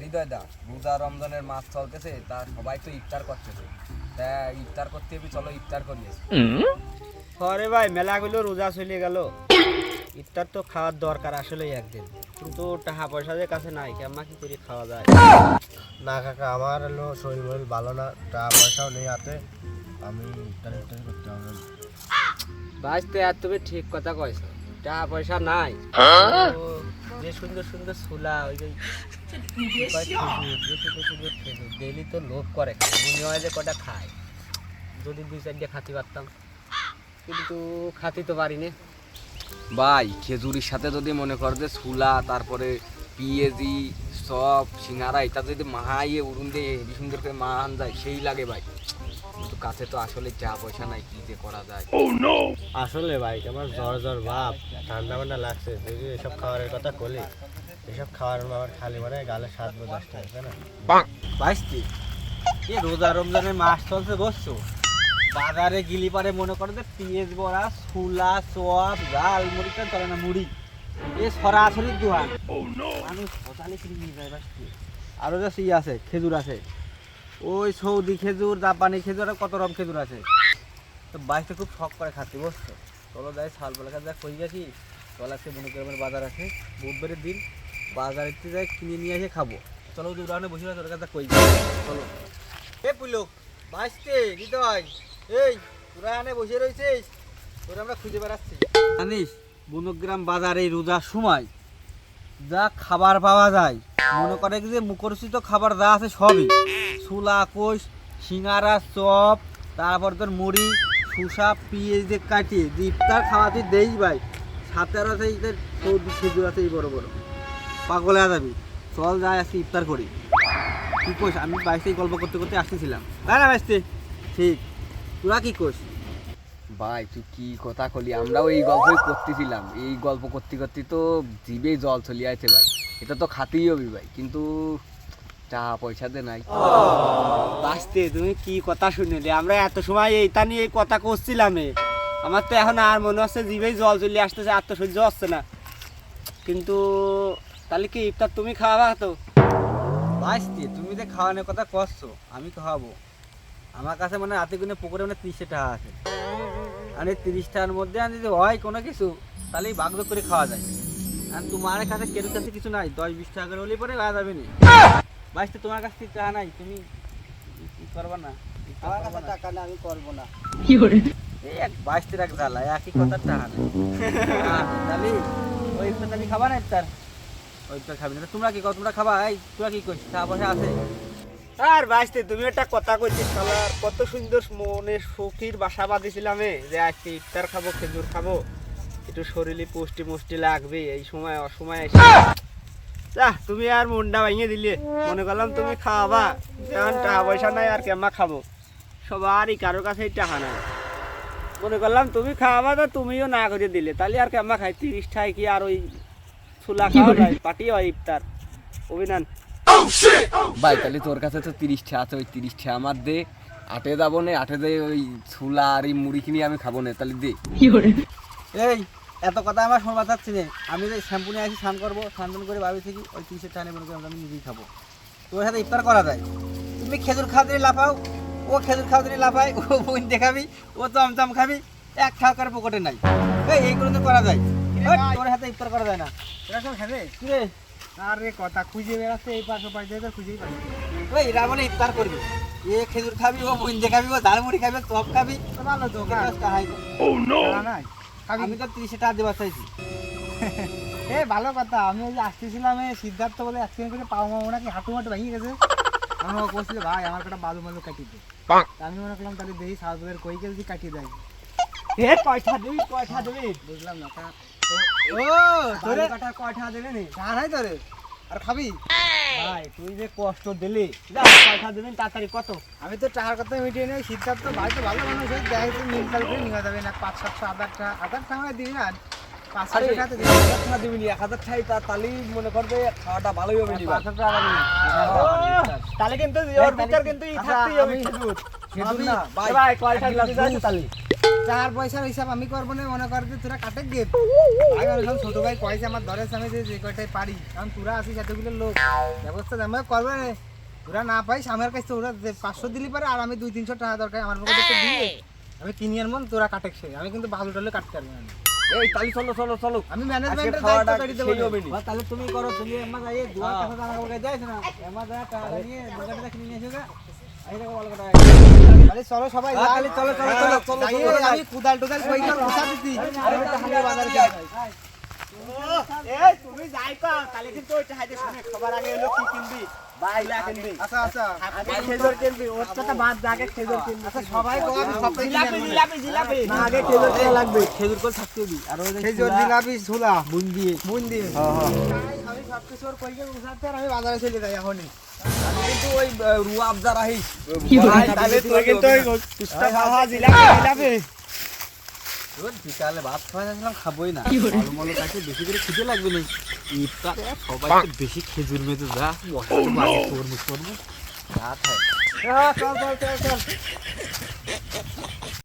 হৃদয় দা রোজা রমজানের মাস চলতেছে তা সবাই তো ইফতার করতেছে। তা ইফতার করতে হবে চলো ইফতার করিয়েছি পরে ভাই মেলাগুলো রোজা চলে গেল। ইফতার তো খাওয়ার দরকার আসলে একদিন। কিন্তু টাকা পয়সা যে কাছে নাই কেমন কি করে খাওয়া যায়? না কাকা আমার হলো শরীর মরির ভালো না টাকা পয়সাও নেই হাতে। আমি ইফতারি ইফতারি করতে হবে। ভাই তো আর তুমি ঠিক কথা কইছো। টাকা পয়সা নাই। তো যে সুন্দর সুন্দর সুলা ওই যে ডেলি তো লোভ করে মনে হয় যে কটা খায়। যদি দুই চারটে খাতে পারতাম। কিন্তু খাতে তো পারি না ভাই খেজুরির সাথে যদি মনে কর যে সুলা তারপরে পিএজি সব সিঙ্গারা এটা যদি মাহাইয়ে উড়ুন দিয়ে হেবি সুন্দর করে মাহান যায় সেই লাগে ভাই। কিন্তু কাছে তো আসলে যা পয়সা নাই কি যে করা যায়। আসলে ভাই আমার জ্বর জ্বর ভাব ঠান্ডা ঠান্ডা লাগছে যদি এসব খাবারের কথা বলি এসব খাবার আমার খালি মানে গালে স্বাদ বোঝ আসতে তাই না? বাইশটি এ রোজা রমজানের মাস চলছে বসছো বাজারে গিলি পারে মনে করে যে পিঁয়াজ বড়া সুলা চপ জাল মুড়িটা চলে না মুড়ি। এ সরাসরি দোকান মানুষ সকালে কিনে নিয়ে যায় বাইশটি আরও যে ই আছে খেজুর আছে। ওই সৌদি খেজুর জাপানি খেজুর আর কত রকম খেজুর আছে? তো বাইশটা খুব শখ করে খাচ্ছি বসছো চলো যাই শাল বেলা যা কই গেছি। চল আজকে মনে করে বাজার আছে বুধবারের দিন। বাজারে যাই, কিনে নিয়ে এসে খাব। চলো দূরানে বসে তোর কাছে কই চলো। এ পুলো বাসতে হৃদয় এই, তোরা এনে বসে রয়েছিস? তোরা আমরা খুঁজে বেড়াচ্ছি। জানিস, বনগ্রাম বাজারে রোজার সময় যা খাবার পাওয়া যায়, মনে করে যে মুখরোচিত খাবার যা আছে সবই। সুলা কোষ সিঙ্গারা, চপ, তারপর তোর মুড়ি, শুসা, পিঁয়াজ দিয়ে কাটিয়ে যে ইফতার খাওয়া দেই ভাই। সাথে আর আছে সৌদি খেজুর আছে এই বড় বড়। পাগল হয়ে যাবি। চল যাই আজকে ইফতার করি। কি কইস? আমি বাইসে গল্প করতে করতে আসতেছিলাম। তাই না বাইসতে? ঠিক। তোরা কি কইস? ভাই তুই কি কথা কলি? আমরাও এই গল্পই করতেছিলাম। এই গল্প করতে করতে তো জিভে জল চলে আছে ভাই। এটা তো খাতেই হবে ভাই কিন্তু টাকা পয়সা দে নাই। বাসতে তুমি কি কথা শুনলে? আমরা এত সময় এইটা নিয়ে এই কথা করছিলাম। আমার তো এখন আর মনে হচ্ছে জিভেই জল চলে আসতেছে আর তো সহ্য হচ্ছে না। কিন্তু তাহলে কি ইফতার তুমি খাওয়াবা তো? বাসতে তুমি যে খাওয়ানোর কথা করছ আমি খাওয়াবো। আমার কাছে মানে রাতে গুনে পুকুরে মানে তিরিশটা টাকা আছে। আর এই তিরিশ টাকার মধ্যে আর যদি হয় কোনো কিছু তাহলে বাগদো করে খাওয়া যায়। আর তোমার কাছে কেউ কাছে কিছু নাই দশ বিশ টাকা করে হলেই পরে খাওয়া যাবে না। বাইশটা তোমার কাছ থেকে টাকা নাই তুমি কি করবা না আমার কাছে টাকা না আমি করব না। কি এই এক বাইশ টাকা জ্বালা একই কথার টাকা নেই। তাহলে ওই খাবা না ইফতার? ওই ইফতার খাবি না। তোমরা কি কর তোমরা খাবা? এই, তোরা কি টাকা পয়সা আছে। আর বাইশতে তুমি একটা কথা কইছিস কত সুন্দর মনে সুখীর বাসা বাঁধিছিলাম যে আজকে ইফতার খাব, খেজুর খাব। একটু শরীরে পুষ্টি মুষ্টি লাগবে, এই সময় অসময় এসে। যা, তুমি আর মুন্ডা ভেঙে দিলে। মনে করলাম তুমি খাওয়াবা। টাকা পয়সা নাই, আর কেমা খাব? সবারই কারোর কাছেই টাকা নাই। মনে করলাম তুমি খাওয়াবা, তো তুমিও না করে দিলে। তাহলে আর কেমা খাই? তিরিশ টাকা কি আর ওই ছোলা খাওয়া যায় পাটি হয় ইফতার। অভিনান। ভাই তাহলে তোর কাছে তো তিরিশ টাকা আছে ওই তিরিশ টাকা আমার দে। আটে যাব না আটে দে ওই ছুলা আর এই মুড়ি কিনে আমি খাব না তাহলে দে। এই এত কথা আমার শোনা চাচ্ছি না। আমি যে শ্যাম্পু নিয়ে আসি স্নান করব স্নান টান করে ভাবি থেকে ওই তিরিশের টাকা মনে করি আমি নিজেই খাব। তোর সাথে ইফতার করা যায়। তুমি খেজুর খাওয়া দিলে লাফাও ও খেজুর খাওয়া দিলে লাফায় ও বোন দেখাবি ও চমচম খাবি এক খাওয়া করে পকেটে নাই। এই এইগুলো তো করা যায়। তোর হাতে ইফতার করা যায় না। এরা সব খাবে? কি রে? আরে কথা খুঁজে বেড়াচ্ছে এই পাশে পাশে তো খুঁজেই পাই ওই এরা ইফতার করবি। এ খেজুর খাবি ও বোন দেখাবি ও ঝালমুড়ি খাবি চপ খাবি। ভালো তো নাই? আমি তো তিরিশে টাকা দেওয়া চাইছি। এ ভালো কথা আমি ওই যে আসতেছিলাম এই সিদ্ধার্থ বলে অ্যাক্সিডেন্ট করে পাও মামা নাকি হাঁটু মাটু ভেঙে গেছে। আমি ওকে বলছিল ভাই আমার একটা বালু মালু কাটিয়ে দে। আমি মনে করলাম তাহলে দেখি সাউথের কই গেল কাটিয়ে দেয়? এ কয়টা দিবি কয়টা দিবি? বুঝলাম না তা ও তোরে কাটা কয়টা দেবে নি টাকা নাই তোরে আর খাবি? ভাই তুই যে কষ্ট দিলি। যা কয়টা দিবেন তাড়াতাড়ি কত? আমি তো টাকার কথা মিটিয়ে নেই ভাই তো ভালো মানুষ হয়ে দেখাই তো মিল করে নিয়ে যাবে না। পাঁচ সাতশো টাকা মানে দিবি না। পাঁচ টাকা এক হাজার দিবি। এক হাজার টাকাই তা মনে করবে খাওয়াটা ভালোই হবে পাঁচ হাজার টাকা তাহলে কিন্তু ওর কিন্তু থাকতেই হবে না, ভাই কয়টা দিবি তাহলে চার পয়সার হিসাব আমি করব না মনে কর যে তোরা কাটে গে ভাই বললাম ছোট ভাই পয়সা আমার ধরেছে আমি যে যে কয়টাই পারি। কারণ তোরা আছিস এতগুলো লোক। ব্যবস্থা আমি করবে না। তোরা না পাইস আমার কাছে ওরা পাঁচশো দিলি পারে আর আমি দুই তিনশো টাকা দরকার আমার পকেটে তো আমি কিনি আনব তোরা কাটে সে আমি কিন্তু বালু টালে কাটতে পারব না। এই তালি চলো চলো চলো। আমি ম্যানেজমেন্টের দায়িত্ব কাটি দেবো। তাহলে তুমি করো তুমি এমা যাই দুয়া টাকা টাকা করে যাইছ না। এমা যা টাকা নিয়ে দোকানটা কিনে নিয়ে এসো আরে চলো সবাই হ্যাঁ, চলো, চলো, চলো, চলো, আমি কুদাল টুদাল কই করে বসা দিছি আর বাজারে যাই এই তুমি যাই কো তাহলে কিন্তু ওইটা হাইতে শুনে খাবার আগে হলো কি কিনবি? বাইলা কিনবি? আচ্ছা আচ্ছা। আগে খেজুর কিনবি ওর কথা বাদ দে, আগে খেজুর কিনবি। আচ্ছা সবাই কো আমি সব জিলাপি জিলাপি জিলাপি। না আগে খেজুর খেয়ে লাগবে। খেজুর করে থাকতে দিবি আর ওই খেজুর জিলাপি ঝুলা বুন্দি বুন্দি হ্যাঁ হ্যাঁ। আমি সব কিছু ওর কই করে আর আমি বাজারে চলে যাই এখনই। কিন্তু ওই রুয়া আবদার আহিস ভাই, তাহলে তুই কিন্তু ওই কুস্তা খাওয়া জিলাপি জিলাপি। বিকালে ভাত খাওয়া যাচ্ছিলাম খাবোই না। ফলমূল কাছে বেশি করে খিদে লাগবে না। ইফতারে সবাই বেশি খেজুর মেজে যা। তরমুজ তরমুজ। রাত হয় চল চল চল চল।